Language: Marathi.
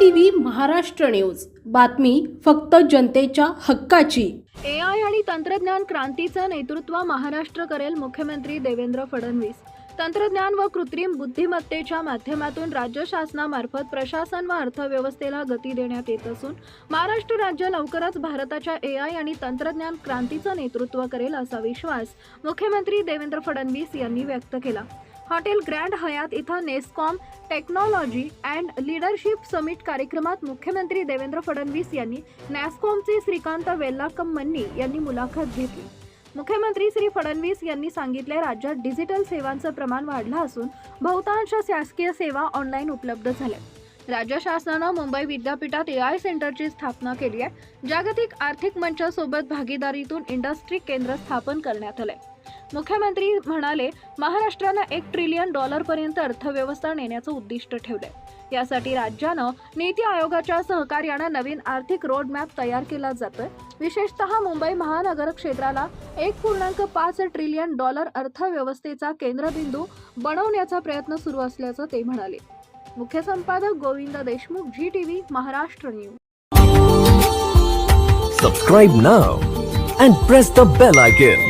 TV Maharashtra news. बातमी फक्त जनतेच्या हक्काची. ए आय आणि तंत्रज्ञान क्रांतीचं नेतृत्व महाराष्ट्र करेल मुख्यमंत्री देवेंद्र फडणवीस. तंत्रज्ञान व कृत्रिम बुद्धिमत्तेच्या माध्यमातून राज्य शासनामार्फत प्रशासन व अर्थव्यवस्थेला गती देण्यात येत असून महाराष्ट्र राज्य लवकरच भारताच्या ए आय आणि तंत्रज्ञान क्रांतीचं नेतृत्व करेल असा विश्वास मुख्यमंत्री देवेंद्र फडणवीस यांनी व्यक्त केला. हॉटेल ग्रँड हयात इथं NASSCOM technology and leadership summit कार्यक्रमात मुख्यमंत्री देवेंद्र फडणवीस यांनी नॅस्कॉमचे श्रीकांत वेल्लाकम्मन्नी यांनी मुलाखत घेतली. मुख्यमंत्री श्री फडणवीस यांनी सांगितले राज्यात डिजिटल सेवांचं प्रमाण वाढलं असून बहुतांश शासकीय सेवा ऑनलाईन उपलब्ध झाल्या राज्य शासनानं मुंबई विद्यापीठात ए आय सेंटरची स्थापना केली आहे. जागतिक आर्थिक मंचासोबत भागीदारीतून इंडस्ट्री केंद्र स्थापन करण्यात आलंय. मुख्यमंत्री म्हणाले महाराष्ट्रानं एक ट्रिलियन डॉलरपर्यंत अर्थव्यवस्था नेण्याचं उद्दिष्ट ठेवलंय. यासाठी राज्यानं नीती आयोगाच्या सहकार्यानं नवीन आर्थिक रोडमॅप तयार केला जातोय. विशेषतः मुंबई महानगर क्षेत्राला एक पूर्णांक पाच ट्रिलियन डॉलर अर्थव्यवस्थेचा केंद्रबिंदू बनवण्याचा प्रयत्न सुरू असल्याचं ते म्हणाले. मुख्य संपादक Govind Deshmukh ji TV Maharashtra news. Subscribe now and press the bell icon